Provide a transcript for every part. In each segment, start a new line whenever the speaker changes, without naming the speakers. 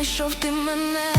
знайшов ти мене.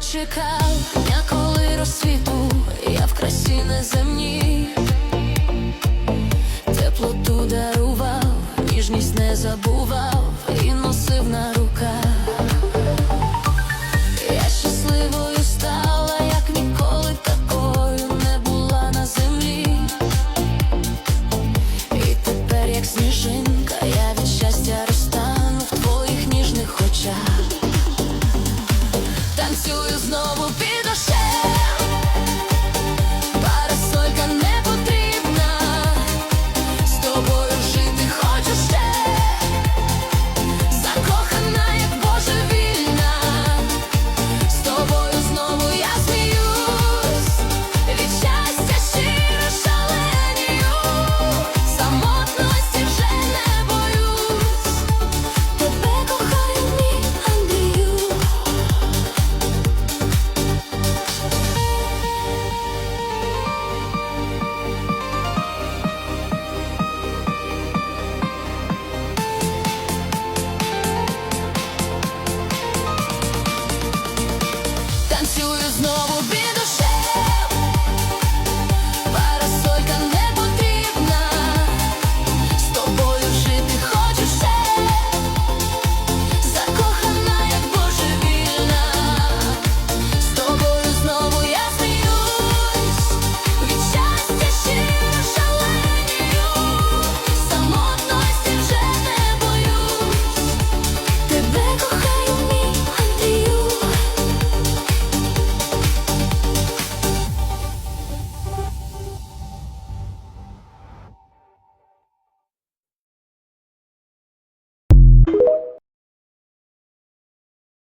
Чекав, дня, коли розсвіту, я в красі неземній теплоту дарував, ніжність не забував.